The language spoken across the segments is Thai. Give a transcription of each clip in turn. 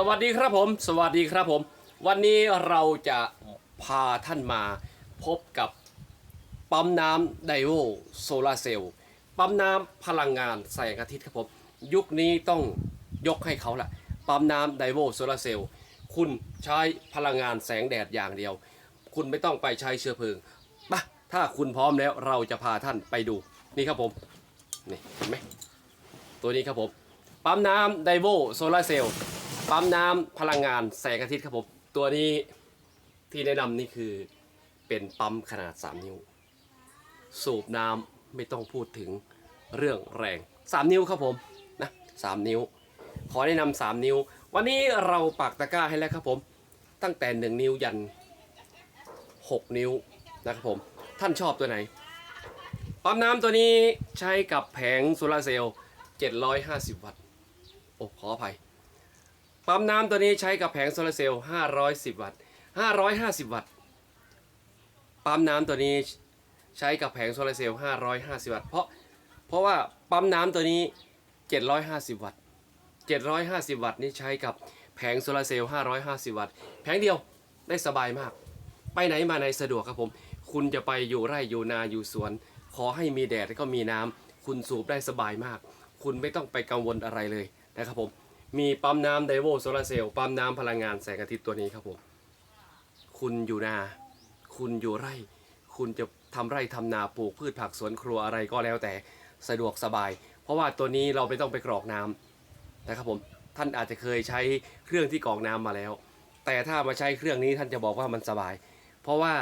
สวัสดีครับผม สวัสดีครับผม วันนี้เราจะพาท่านมาพบกับปั๊มน้ำไดโวโซลาเซลล์ปั๊มน้ำพลังงานแสงอาทิตย์ครับผม ยุคนี้ต้องยกให้เขาแหละปั๊มน้ำไดโวโซลาเซลล์คุณใช้พลังงานแสงแดดอย่างเดียว คุณไม่ต้องไปใช้เชื้อเพลิงปะถ้าคุณพร้อมแล้วเราจะพาท่านไปดูนี่ครับผมนี่เห็นไหมตัวนี้ครับผมปั๊มน้ำไดโวโซลาเซลล์ ปั๊มน้ำพลังงานแสงอาทิตย์ครับผมตัวนี้ที่แนะนำนี่คือเป็นปั๊มขนาด 3 นิ้ว สูบน้ำไม่ต้องพูดถึงเรื่องแรง 3 นิ้วครับผมนะ3นิ้ว ขอแนะนำ3นิ้ว วันนี้เราปักตะกร้าให้แล้วครับผม ตั้งแต่ 1 นิ้วยัน 6 นิ้วนะครับผมท่านชอบตัวไหนปั๊มน้ำตัวนี้ใช้กับแผงโซลาร์เซลล์750 วัตต์โอ้ขออภัย ปั๊มน้ำตัวนี้ใช้กับแผงโซลาร์เซลล์ 510 วัตต์ 550 วัตต์ ปั๊มน้ำตัวนี้ใช้กับแผงโซลาร์เซลล์ 550 วัตต์ เพราะ เพราะว่าปั๊มน้ำตัวนี้ 750 วัตต์ 750 วัตต์นี่ใช้กับแผงโซลาร์เซลล์ 550 วัตต์ แผงเดียวได้สบายมาก ไปไหนมาไหนสะดวกครับผม คุณจะไปอยู่ไร่อยู่นาอยู่สวน ขอให้มีแดดแล้วก็มีน้ำ คุณสูบได้สบายมาก คุณไม่ต้องไปกังวลอะไรเลยนะครับผม มีปั๊มน้ำไดโวโซลาเซลล์ปั๊มน้ำพลังงานแสงอาทิตย์ตัวนี้ครับผม คุณอยู่นา คุณอยู่ไร่ คุณจะทำไร่ทำนาปลูกพืชผักสวนครัวอะไรก็แล้วแต่สะดวกสบาย เพราะว่าตัวนี้เราไม่ต้องไปกรอกน้ำนะครับผม ท่านอาจจะเคยใช้เครื่องที่กรอกน้ำมาแล้ว แต่ถ้ามาใช้เครื่องนี้ท่านจะบอกว่ามันสบาย เพราะว่า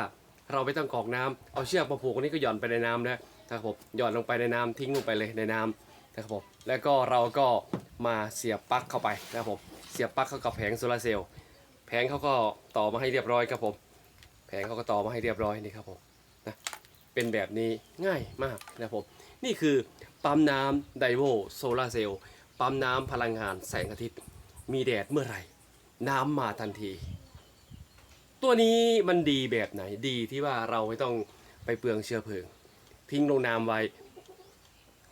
เราไม่ต้องกรอกน้ำเอาเชือกมาผูกนี้ก็หย่อนไปในน้ำนะครับผมหย่อนลงไปในน้ำทิ้งลงไปเลยในน้ำ นะครับผมแล้วก็เราก็มาเสียบปลั๊กเข้าไปนะครับผมเสียบปลั๊กเข้ากับแผงโซลาร์เซลล์แผงเขาก็ต่อมาให้เรียบร้อยครับผมแผงเขาก็ต่อมาให้เรียบร้อยนี่ครับผมนะเป็นแบบนี้ง่ายมากนะครับผมนี่คือปั๊มน้ำไดโวโซลาร์เซลล์ปั๊มน้ำพลังงานแสงอาทิตย์ มีแดดเมื่อไหร่ น้ำมาทันที ตัวนี้มันดีแบบไหนดีที่ว่าเราไม่ต้องไปเปลืองเชื้อเพลิง ทิ้งลงน้ำไว้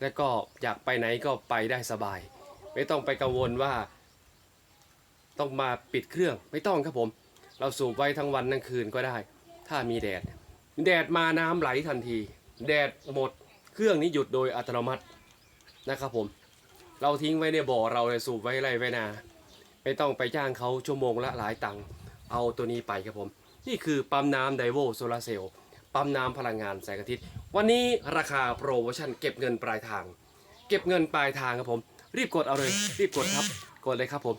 แล้วก็อยากไปไหนก็ไปได้สบาย ไม่ต้องไปกังวลว่าต้องมาปิดเครื่องไม่ต้องครับผม เราสูบไว้ทั้งวันทั้งคืนก็ได้ ถ้ามีแดด แดดมาน้ำไหลทันที แดดหมดเครื่องนี้หยุดโดยอัตโนมัตินะครับผม เราทิ้งไว้ในบ่อเราเลยสูบไว้ไรไว้นา ไม่ต้องไปจ้างเขาชั่วโมงละหลายตังค์เอาตัวนี้ไปครับผม นี่คือปั๊มน้ำไดโวโซลาเซลล์ปั๊มน้ำพลังงานแสงอาทิตย์ วันนี้ราคาโปรโมชั่นเก็บเงินปลายทาง เก็บเงินปลายทางครับผม รีบกดเอาเลย รีบกดครับ กดเลยครับผม